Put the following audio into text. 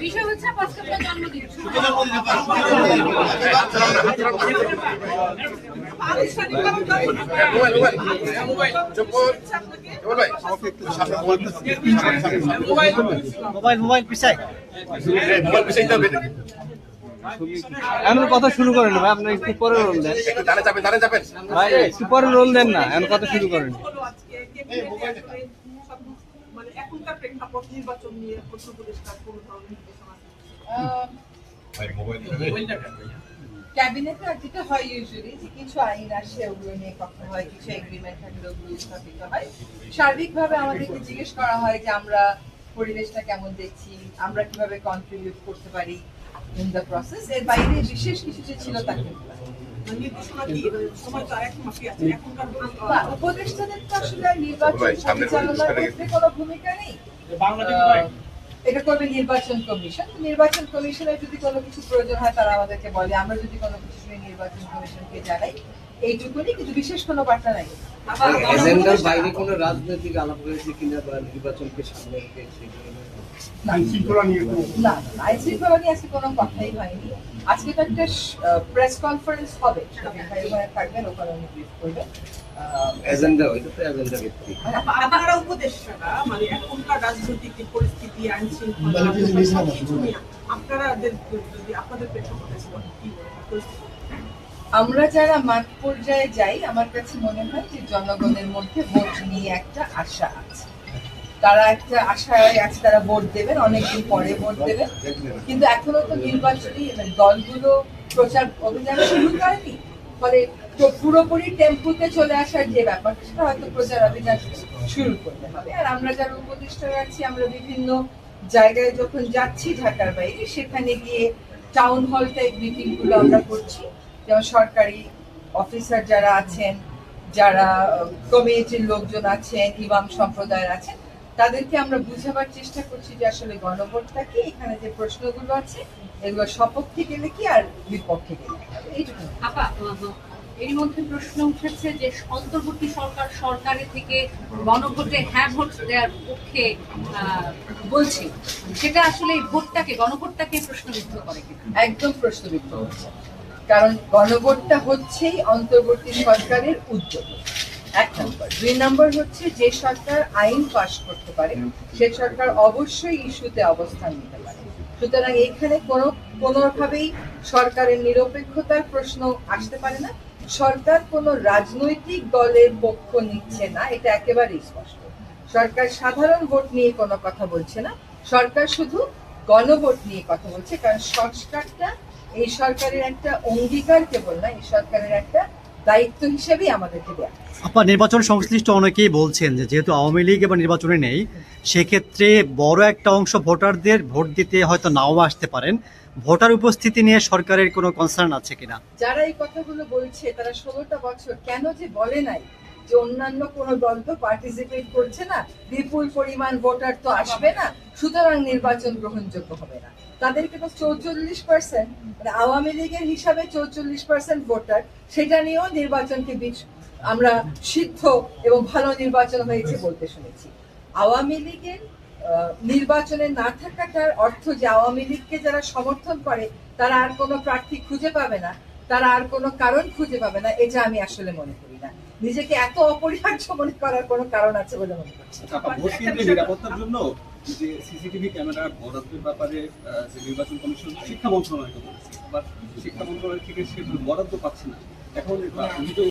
বিষয় হচ্ছে আজকে আপনার জন্মদিন। মোবাইল মোবাইল পিছাই এমন কথা শুরু করেন না ভাই আপনি একটু পরে রোল দেন। ভাই একটু পরে রোল দেন না এমন কথা শুরু করেন। মানে এখনকার প্রেক্ষাপট নির্বাচন নিয়ে প্রশ্ন পরিষ্কার কোনো ধরনের নির্দেশনা ক্যাবিনেটে যেটা হয় ইউজুয়ালি যে কিছু আইন আসে ওগুলো নিয়ে কথা হয় কিছু এগ্রিমেন্ট থাকলে ওগুলো স্থাপিত হয়। সার্বিকভাবে আমাদেরকে জিজ্ঞেস করা হয় যে আমরা পরিবেশটা কেমন দেখছি আমরা কীভাবে কন্ট্রিবিউট করতে পারি ইন দ্য প্রসেস এর বাইরে বিশেষ কিছু যে ছিল তা কিন্তু উপদেষ্টাদের তো আসলে নির্বাচন ভূমিকা নেই। এটা করবে কমিশন। নির্বাচন কমিশনের যদি কোনো কিছু প্রয়োজন হয় তারা আমাদেরকে বলে আমরা যদি কোনো কিছু নির্বাচন কমিশনকে জানাই এইটুকুনি কিন্তু বিশেষ কোনো বার্তা নাই। আবার এজেন্ডার বাইরে কোনো রাজনৈতিক আলাপ হয়েছে কিনা বা নির্বাচনকে সামনে রেখে না না না, আইন শৃঙ্খলা নিয়ে আজকে কোনো কথাই হয়নি। আজকে তো একটা প্রেস কনফারেন্স হবে থাকবেন ওখানে ব্রিফ করবেন। এজেন্ডা ওইটা তো এজেন্ডা ভিত্তিক আপনারা উপদেষ্টারা মানে এখনকার রাজনৈতিক পরিস্থিতি আইন শৃঙ্খলা আপনারা যে- আপনাদের প্রেক্ষাপটে কি আমরা যারা মাঠ পর্যায়ে যাই আমার কাছে মনে হয় যে জনগণের মধ্যে ভোট নিয়ে একটা আশা আছে। তারা একটা আশায় আছে, তারা ভোট দেবেন, অনেকদিন পরে ভোট দেবেন। কিন্তু এখনও তো নির্বাচনী মানে দলগুলো প্রচার অভিযান শুরু করেনি। ফলে পুরোপুরি টেম্পুতে চলে আসার যে ব্যাপারটা, সেটা হয়তো প্রচার অভিযান শুরু করতে হবে। আর আমরা যারা উপদেষ্টা আছি, আমরা বিভিন্ন জায়গায় যখন যাচ্ছি ঢাকার বাইরে, সেখানে গিয়ে টাউন হল টাইপ মিটিংগুলো আমরা করছি। যেমন সরকারি অফিসার যারা আছেন, যারা কমিউনিটির লোকজন আছেন, ইমাম সম্প্রদায়ের আছেন তাদেরকে আমরা বুঝাবার চেষ্টা করছি যে আসলে গণভোটটা কি? এখানে যে প্রশ্নগুলো আছে এগুলো সপক্ষে গেলে কি আর বিপক্ষে গেলে এইটুকু আপা এর মধ্যে প্রশ্ন উঠেছে যে অন্তর্বর্তী সরকার সরকারের থেকে গণভোটে হ্যাঁ ভোট দেওয়ার পক্ষে বলছে। সেটা আসলে এই ভোটটাকে গণভোটটাকে প্রশ্নবিদ্ধ করে কিনা? একদম প্রশ্নবিদ্ধ হচ্ছে। কারণ গণভোটটা হচ্ছেই অন্তর্বর্তী সরকারের উদ্যোগ। এক দুই নম্বর হচ্ছে যে সরকার আইন পাশ করতে পারে, সে সরকার অবশ্যই ইস্যুতে অবস্থান নিতে পারে। সুতরাং এখানে কোনো, কোনোভাবেই সরকারের নিরপেক্ষতার প্রশ্ন আসতে পারে না। সরকার কোনো রাজনৈতিক দলের পক্ষ নিচ্ছে না, এটা একেবারেই স্পষ্ট। সরকার সাধারণ ভোট নিয়ে কোনো কথা বলছে না, সরকার শুধু গণভোট নিয়ে কথা বলছে, কারণ সংস্কারটা এই সরকারের একটা অঙ্গীকার কেবল না, এই সরকারের একটা দায়িত্ব হিসেবে আমাদেরকে আপনার নির্বাচন সংশ্লিষ্ট অনেকেই বলছেন যে যেহেতু আওয়ামী লীগ এবার নির্বাচনে নেই সেক্ষেত্রে বড় একটা অংশ ভোটারদের ভোট দিতে হয়তো নাও আসতে পারেন। ভোটার উপস্থিতি নিয়ে সরকারের কোনো কনসার্ন আছে কিনা? যারা এই কথাগুলো বলছে তারা ষোলোটা বছর কেন যে বলে নাই যে অন্যান্য কোন দল তো পার্টিসিপেট করছে না। বিপুল পরিমাণ ভোটার তো আসবে না। সুতরাং নির্বাচন গ্রহণযোগ্য হবে না। তাদেরকে তো চৌচল্লিশ পার্সেন্ট মানে আওয়ামী লীগের হিসাবে চৌচল্লিশ পার্সেন্ট ভোটার, সেটা নিয়েও নির্বাচনকে আমরা সিদ্ধ এবং ভালো নির্বাচন হয়েছে বলতে শুনেছি। আওয়ামী লীগের নির্বাচনে না থাকাটার অর্থ যে আওয়ামী লীগকে যারা সমর্থন করে, তারা আর কোনো প্রার্থী খুঁজে পাবে না, তারা আর কোনো কারণ খুঁজে পাবে না, এটা আমি আসলে মনে করি না। নিজেকে এত অপরিহার্য মনে করার কোনো কারণ আছে বলে মনে করছি কেন্দ্রের নিরাপত্তার জন্য যে সিসিটিভি ক্যামেরা বরাদ্দের ব্যাপারে আহ, যে নির্বাচন কমিশন শিক্ষা মন্ত্রণালয়কে বলেছে। বা শিক্ষা মন্ত্রণালয় থেকে সে বরাদ্দ পাচ্ছে না। এখন অভিযোগ